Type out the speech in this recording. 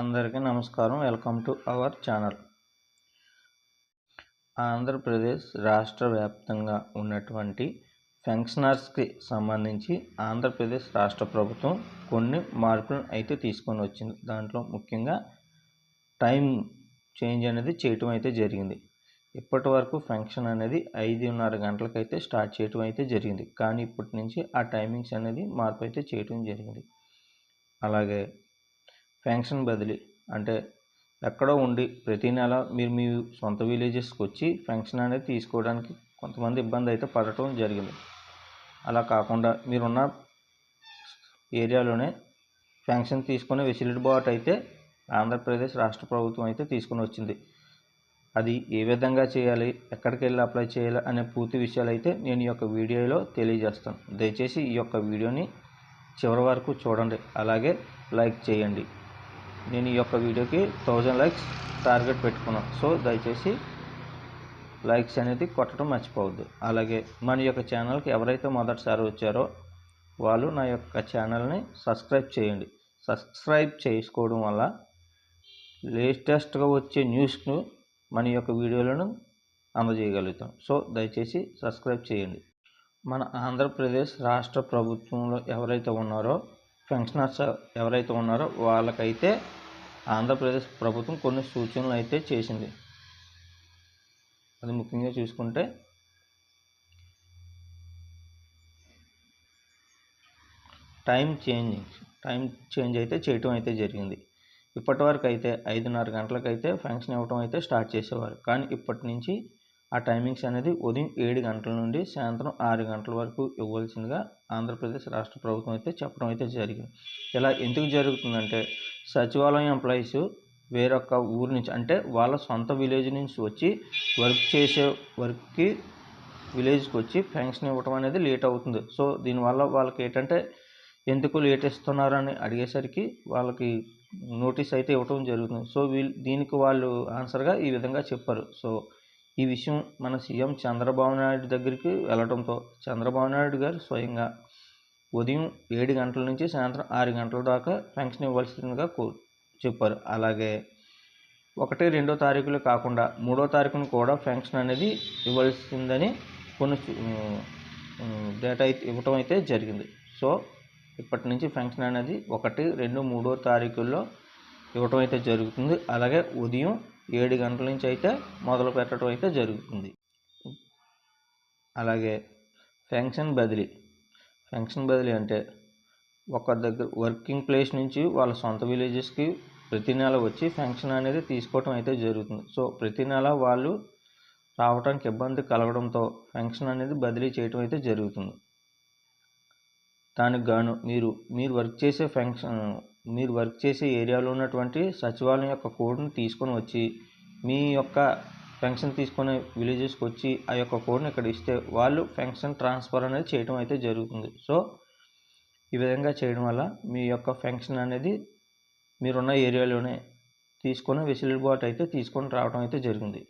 అందరికీ నమస్కారం. Welcome to our channel. Andhra Pradesh రాష్ట్ర వ్యాప్తంగా ఉన్నటువంటి పెన్షనర్స్కి సంబంధించి ఆంధ్రప్రదేశ్ రాష్ట్ర ప్రభుత్వం కొన్ని మార్పులను అయితే తీసుకొని వచ్చింది. దాంట్లో ముఖ్యంగా టైం చేంజ్ అనేది చేయటం అయితే జరిగింది. ఇప్పటి వరకు ఫంక్షన్ అనేది ఐదున్నర గంటలకైతే స్టార్ట్ చేయటం అయితే జరిగింది. కానీ ఇప్పటి నుంచి ఆ టైమింగ్స్ అనేది మార్పు అయితే చేయటం జరిగింది. అలాగే పెన్షన్ బదిలీ అంటే ఎక్కడో ఉండి ప్రతి నెల మీరు మీ సొంత విలేజెస్కి వచ్చి పెన్షన్ అనేది తీసుకోవడానికి కొంతమంది ఇబ్బంది అయితే పడటం జరిగింది. అలా కాకుండా మీరున్న ఏరియాలోనే పెన్షన్ తీసుకునే వెసులుబాటు అయితే ఆంధ్రప్రదేశ్ రాష్ట్ర ప్రభుత్వం అయితే తీసుకుని వచ్చింది. అది ఏ విధంగా చేయాలి ఎక్కడికి వెళ్ళి అప్లై చేయాలి అనే పూర్తి విషయాలు అయితే నేను ఈ యొక్క వీడియోలో తెలియజేస్తాను. దయచేసి ఈ యొక్క వీడియోని చివరి వరకు చూడండి. అలాగే లైక్ చేయండి. నేను ఈ యొక్క వీడియోకి థౌజండ్ లైక్స్ టార్గెట్ పెట్టుకున్నాను. సో దయచేసి లైక్స్ అనేది కొట్టడం మర్చిపోవద్దు. అలాగే మన యొక్క ఛానల్కి ఎవరైతే మొదటిసారి వచ్చారో వాళ్ళు నా యొక్క ఛానల్ని సబ్స్క్రైబ్ చేయండి. సబ్స్క్రైబ్ చేసుకోవడం వల్ల లేటెస్ట్గా వచ్చే న్యూస్ను మన యొక్క వీడియోలను అందజేయగలుగుతాం. సో దయచేసి సబ్స్క్రైబ్ చేయండి. మన ఆంధ్రప్రదేశ్ రాష్ట్ర ప్రభుత్వంలో ఎవరైతే ఉన్నారో పెన్షనర్స్ ఎవరైతే ఉన్నారో వాళ్ళకైతే ఆంధ్రప్రదేశ్ ప్రభుత్వం కొన్ని సూచనలు అయితే చేసింది. అది ముఖ్యంగా చూసుకుంటే టైం చేంజింగ్ టైం చేంజ్ అయితే చేయటం అయితే జరిగింది. ఇప్పటి వరకు అయితే ఐదున్నర గంటలకైతే ఫంక్షన్ ఇవ్వటం అయితే స్టార్ట్ చేసేవారు. కానీ ఇప్పటి నుంచి ఆ టైమింగ్స్ అనేది ఉదయం ఏడు గంటల నుండి సాయంత్రం ఆరు గంటల వరకు ఇవ్వాల్సిందిగా ఆంధ్రప్రదేశ్ రాష్ట్ర ప్రభుత్వం అయితే చెప్పడం అయితే జరిగింది. ఇలా ఎందుకు జరుగుతుందంటే సచివాలయం ఎంప్లాయీస్ వేరొక ఊరు నుంచి అంటే వాళ్ళ సొంత విలేజ్ నుంచి వచ్చి వర్క్ చేసే వర్క్కి విలేజ్కి వచ్చి పెన్షన్ ఇవ్వటం అనేది లేట్ అవుతుంది. సో దీనివల్ల వాళ్ళకి ఏంటంటే ఎందుకు లేట్ ఇస్తున్నారని అడిగేసరికి వాళ్ళకి నోటీస్ అయితే ఇవ్వటం జరుగుతుంది. సో వీళ్ళు దీనికి వాళ్ళు ఆన్సర్గా ఈ విధంగా చెప్పారు. సో ఈ విషయం మన సీఎం చంద్రబాబు నాయుడు దగ్గరికి వెళ్ళడంతో చంద్రబాబు నాయుడు గారు స్వయంగా ఉదయం ఏడు గంటల నుంచి సాయంత్రం ఆరు గంటల దాకా పెన్షన్ ఇవ్వాల్సిందిగా కో చెప్పారు. అలాగే ఒకటి రెండో తారీఖులు కాకుండా మూడో తారీఖున కూడా పెన్షన్ అనేది ఇవ్వాల్సిందని కొన్ని డేటా అయితే ఇవ్వటం అయితే జరిగింది. సో ఇప్పటి నుంచి పెన్షన్ అనేది ఒకటి రెండు మూడో తారీఖుల్లో ఇవ్వటం అయితే జరుగుతుంది. అలాగే ఉదయం ఏడు గంటల నుంచి అయితే మొదలు పెట్టడం అయితే జరుగుతుంది. అలాగే పెన్షన్ బదిలీ. ఫంక్షన్ బదిలీ అంటే ఒక దగ్గర వర్కింగ్ ప్లేస్ నుంచి వాళ్ళ సొంత విలేజెస్కి ప్రతి నెల వచ్చి ఫంక్షన్ అనేది తీసుకోవటం అయితే జరుగుతుంది. సో ప్రతి నెల వాళ్ళు రావడానికి ఇబ్బంది కలగడంతో పెన్షన్ అనేది బదిలీ చేయటం అయితే జరుగుతుంది. దానికి గాను మీరు మీరు వర్క్ చేసే ఫంక్షన్ మీరు వర్క్ చేసే ఏరియాలో ఉన్నటువంటి సచివాలయం యొక్క కోడ్ని తీసుకొని వచ్చి మీ యొక్క పెన్షన్ తీసుకునే విలేజెస్కి వచ్చి ఆ యొక్క కోడ్ని ఇక్కడ ఇస్తే వాళ్ళు పెన్షన్ ట్రాన్స్ఫర్ అనేది చేయడం అయితే జరుగుతుంది. సో ఈ విధంగా చేయడం వల్ల మీ యొక్క పెన్షన్ అనేది మీరున్న ఏరియాలోనే తీసుకొని వెసులుబాటు అయితే తీసుకొని రావడం అయితే జరిగింది.